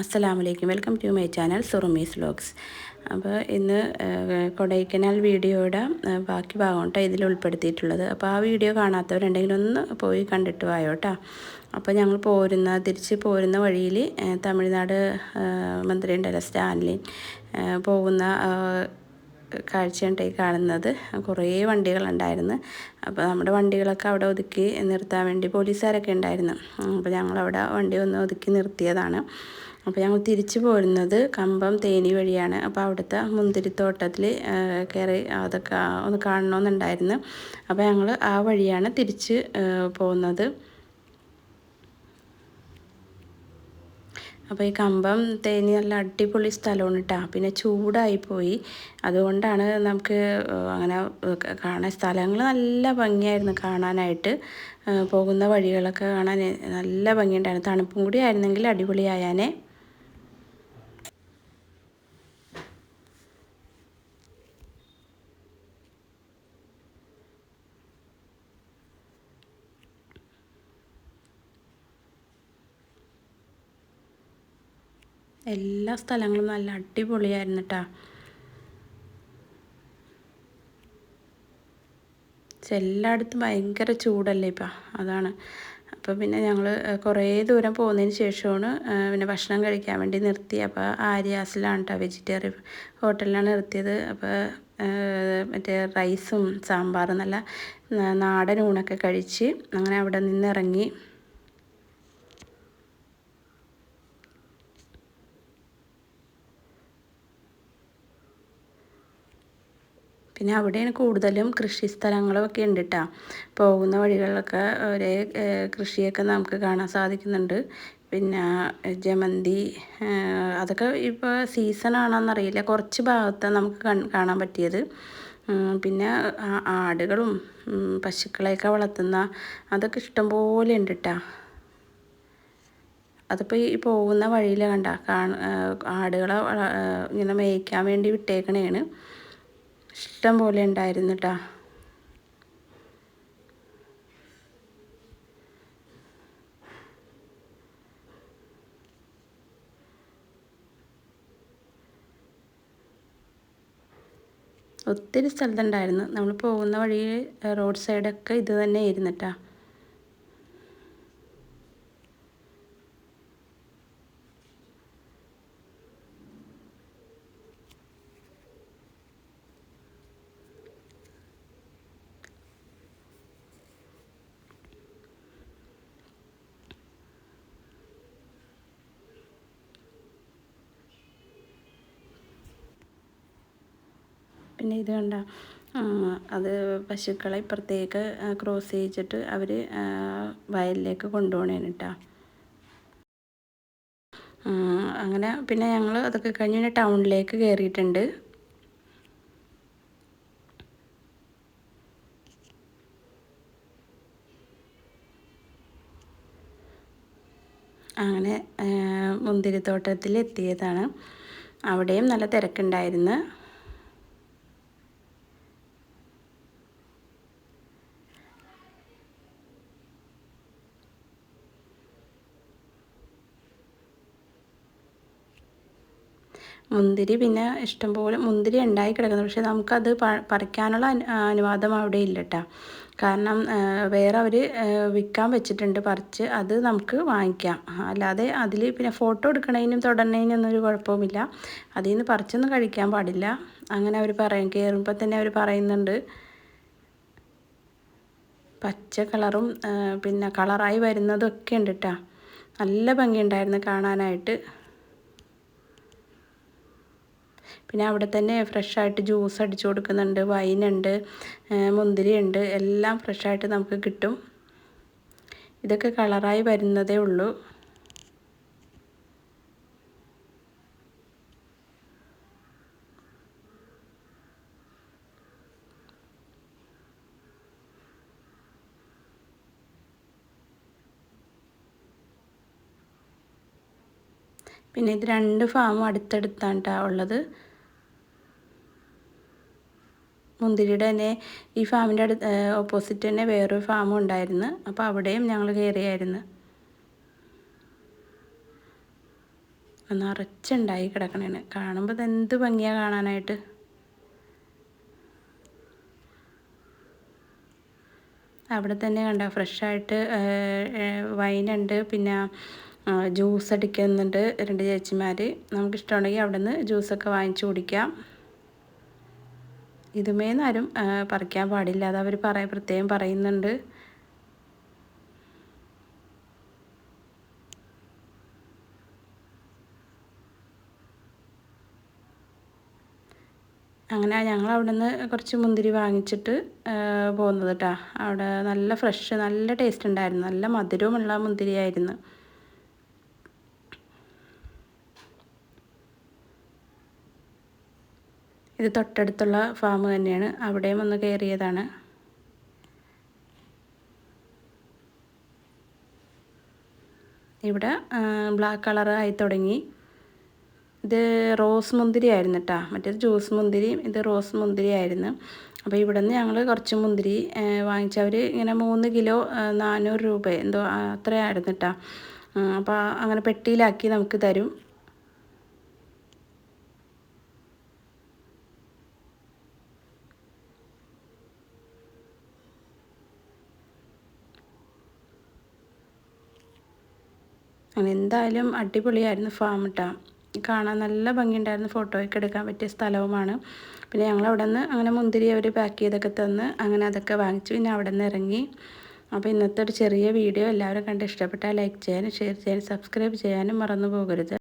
അസ്സലാമലൈക്കും. Welcome to my channel Surumis vlogs. അപ്പോൾ ഇന്ന് കൊടൈക്കനാൽ വീഡിയോയുടെ ബാക്കി ഭാഗം കേട്ടോ ഇതിൽ ഉൾപ്പെടുത്തിയിട്ടുള്ളത്. അപ്പോൾ ആ വീഡിയോ കാണാത്തവരുണ്ടെങ്കിൽ ഒന്ന് പോയി കണ്ടിട്ട് വായോ അപ്പോൾ ഞങ്ങൾ പോരുന്ന തിരിച്ച് പോരുന്ന വഴിയിൽ തമിഴ്നാട് മന്ത്രി ഉണ്ടല്ലോ സ്റ്റാൻലിൻ പോകുന്ന കാഴ്ചയുണ്ടായി കാഴ്ചയുണ്ട് കാണുന്നത്. കുറേ വണ്ടികളുണ്ടായിരുന്നു. അപ്പോൾ നമ്മുടെ വണ്ടികളൊക്കെ അവിടെ ഒതുക്കി നിർത്താൻ വേണ്ടി പോലീസുകാരൊക്കെ ഉണ്ടായിരുന്നു. അപ്പോൾ ഞങ്ങളവിടെ വണ്ടി ഒന്ന് ഒതുക്കി നിർത്തിയതാണ്. അപ്പോൾ ഞങ്ങൾ തിരിച്ചു പോരുന്നത് കമ്പം തേനി വഴിയാണ്. അപ്പോൾ അവിടുത്തെ മുന്തിരിത്തോട്ടത്തിൽ കയറി അതൊക്കെ ഒന്ന് കാണണമെന്നുണ്ടായിരുന്നു അപ്പോൾ ഞങ്ങൾ ആ വഴിയാണ് തിരിച്ച് പോകുന്നത്. അപ്പോൾ ഈ കമ്പം തേനി നല്ല അടിപൊളി സ്ഥലമാണ് കേട്ടോ പിന്നെ ചൂടായിപ്പോയി അതുകൊണ്ടാണ് നമുക്ക് അങ്ങനെ കാണാൻ സ്ഥലങ്ങൾ നല്ല ഭംഗിയായിരുന്നു കാണാനായിട്ട്. പോകുന്ന വഴികളൊക്കെ കാണാൻ നല്ല ഭംഗിയുണ്ടായിരുന്നു. തണുപ്പും കൂടി ആയിരുന്നെങ്കിൽ അടിപൊളിയായാനേ. എല്ലാ സ്ഥലങ്ങളും നല്ല അടിപൊളിയായിരുന്നു കേട്ടോ എല്ലായിടത്തും ഭയങ്കര ചൂടല്ലേ ഇപ്പം അതാണ്. അപ്പോൾ പിന്നെ ഞങ്ങൾ കുറേ ദൂരം പോകുന്നതിന് ശേഷമാണ് പിന്നെ ഭക്ഷണം കഴിക്കാൻ വേണ്ടി നിർത്തി. അപ്പോൾ ആര്യാസിലാണ് കേട്ടോ വെജിറ്റേറിയൻ ഹോട്ടലിലാണ് നിർത്തിയത്. അപ്പോൾ മറ്റേ റൈസും സാമ്പാറും നല്ല നാടൻ ഊണൊക്കെ കഴിച്ച് അങ്ങനെ അവിടെ നിന്ന് ഇറങ്ങി പിന്നെ അവിടെയാണ് കൂടുതലും കൃഷി സ്ഥലങ്ങളൊക്കെ ഉണ്ട് കേട്ടോ പോകുന്ന വഴികളിലൊക്കെ ഒരേ കൃഷിയൊക്കെ നമുക്ക് കാണാൻ സാധിക്കുന്നുണ്ട്. പിന്നെ ജമന്തി അതൊക്കെ ഇപ്പോൾ സീസൺ ആണോന്നറിയില്ല. കുറച്ച് ഭാഗത്താണ് നമുക്ക് കാണാൻ പറ്റിയത്. പിന്നെ ആടുകളും പശുക്കളെയൊക്കെ വളർത്തുന്ന അതൊക്കെ ഇഷ്ടംപോലെ ഉണ്ട് കേട്ടോ അതിപ്പോൾ ഈ പോകുന്ന വഴിയിൽ കണ്ട ആടുകളെ ഇങ്ങനെ മേയ്ക്കാൻ വേണ്ടി വിട്ടേക്കണേണ്. ഇഷ്ടം പോലെ ഉണ്ടായിരുന്നു കേട്ടോ ഒത്തിരി സ്ഥലത്തുണ്ടായിരുന്നു. നമ്മൾ പോകുന്ന വഴി റോഡ് സൈഡൊക്കെ ഇത് തന്നെ ആയിരുന്നു കേട്ടോ പിന്നെ ഇത് കണ്ട അത് പശുക്കളെ ഇപ്പുറത്തേക്ക് ക്രോസ് ചെയ്യിച്ചിട്ട് അവർ വയലിലേക്ക് കൊണ്ടുപോകണേന് കേട്ടോ അങ്ങനെ പിന്നെ ഞങ്ങൾ അതൊക്കെ കഴിഞ്ഞ് ടൗണിലേക്ക് കയറിയിട്ടുണ്ട് അങ്ങനെ മുന്തിരിത്തോട്ടത്തിൽ എത്തിയതാണ് അവിടെയും നല്ല തിരക്കുണ്ടായിരുന്നു. മുന്തിരി പിന്നെ ഇഷ്ടംപോലെ മുന്തിരി ഉണ്ടായി കിടക്കുന്നു. പക്ഷേ നമുക്കത് പറിക്കാനുള്ള അനു അനുവാദം അവിടെ ഇല്ല കേട്ടോ കാരണം വേറെ അവർ വിൽക്കാൻ വെച്ചിട്ടുണ്ട് പറിച്ച് അത് നമുക്ക് വാങ്ങിക്കാം. അല്ലാതെ അതിൽ പിന്നെ ഫോട്ടോ എടുക്കണതിനും തൊടണതിനും ഒരു കുഴപ്പവുമില്ല. അതിൽ നിന്ന് പറിച്ചൊന്നും കഴിക്കാൻ പാടില്ല. അങ്ങനെ അവർ പറയും കയറുമ്പോൾ തന്നെ അവർ പറയുന്നുണ്ട്. പച്ച കളറും പിന്നെ കളറായി വരുന്നതൊക്കെ ഉണ്ട് കേട്ടോ നല്ല ഭംഗിയുണ്ടായിരുന്നു കാണാനായിട്ട്. പിന്നെ അവിടെ തന്നെ ഫ്രഷായിട്ട് ജ്യൂസ് അടിച്ചു കൊടുക്കുന്നുണ്ട് വൈനുണ്ട് മുന്തിരി ഉണ്ട് എല്ലാം ഫ്രഷായിട്ട് നമുക്ക് കിട്ടും. ഇതൊക്കെ കളറായി വരുന്നതേ ഉള്ളൂ. പിന്നെ ഇത് രണ്ട് ഫാമും അടുത്തടുത്താണ് ഉള്ളത്. മുന്തിരിയുടെ തന്നെ ഈ ഫാമിന്റെ അടുത്ത് ഓപ്പോസിറ്റ് തന്നെ വേറൊരു ഫാമും ഉണ്ടായിരുന്നു. അപ്പോൾ അവിടെയും ഞങ്ങൾ കയറിയായിരുന്നു. നിറച്ചുണ്ടായി കിടക്കണേന്. കാണുമ്പോൾ ഇത് എന്ത് ഭംഗിയാണ് കാണാനായിട്ട്. അവിടെ തന്നെ കണ്ട ഫ്രഷായിട്ട് വൈനുണ്ട്. പിന്നെ ജ്യൂസ് അടിക്കുന്നുണ്ട് രണ്ട് ചേച്ചിമാർ നമുക്കിഷ്ടമുണ്ടെങ്കിൽ അവിടെ നിന്ന് ജ്യൂസൊക്കെ വാങ്ങിച്ചു കുടിക്കാം. ഇതുമേന്ന് ആരും പറിക്കാൻ പാടില്ല. അത് അവർ പറ പ്രത്യേകം പറയുന്നുണ്ട്. അങ്ങനെ ഞങ്ങൾ അവിടെ നിന്ന് കുറച്ച് മുന്തിരി വാങ്ങിച്ചിട്ട് പോകുന്നത് കേട്ടോ അവിടെ നല്ല ഫ്രഷ് നല്ല ടേസ്റ്റ് ഉണ്ടായിരുന്നു. നല്ല മധുരവുമുള്ള മുന്തിരിയായിരുന്നു. ഇത് തൊട്ടടുത്തുള്ള ഫാം തന്നെയാണ്. അവിടെയും ഒന്ന് കയറിയതാണ്. ഇവിടെ ബ്ലാക്ക് കളർ ആയി തുടങ്ങി. ഇത് റോസ് മുന്തിരി ആയിരുന്നു കേട്ടോ മറ്റേത് ജ്യൂസ് മുന്തിരിയും ഇത് റോസ് മുന്തിരി ആയിരുന്നു. അപ്പോൾ ഇവിടെ നിന്ന് ഞങ്ങൾ കുറച്ച് മുന്തിരി വാങ്ങിച്ചവർ ഇങ്ങനെ മൂന്ന് കിലോ നാനൂറ് രൂപ എന്തോ അത്രയായിരുന്നു കേട്ടോ അപ്പോൾ അങ്ങനെ പെട്ടിയിലാക്കി നമുക്ക് തരും. എന്തായാലും അടിപൊളിയായിരുന്നു ഫാം കേട്ടോ കാണാൻ നല്ല ഭംഗിയുണ്ടായിരുന്നു ഫോട്ടോയൊക്കെ എടുക്കാൻ പറ്റിയ സ്ഥലവുമാണ്. പിന്നെ ഞങ്ങൾ അവിടെ നിന്ന് അങ്ങനെ മുന്തിരി അവർ പാക്ക് ചെയ്തൊക്കെ തന്ന് അങ്ങനെ അതൊക്കെ വാങ്ങിച്ചു പിന്നെ അവിടെ നിന്ന് ഇറങ്ങി. അപ്പോൾ ഇന്നത്തെ ഒരു ചെറിയ വീഡിയോ എല്ലാവരും കണ്ട് ഇഷ്ടപ്പെട്ടാൽ ലൈക്ക് ചെയ്യാനും ഷെയർ ചെയ്യാനും സബ്സ്ക്രൈബ് ചെയ്യാനും മറന്നു പോകരുത്.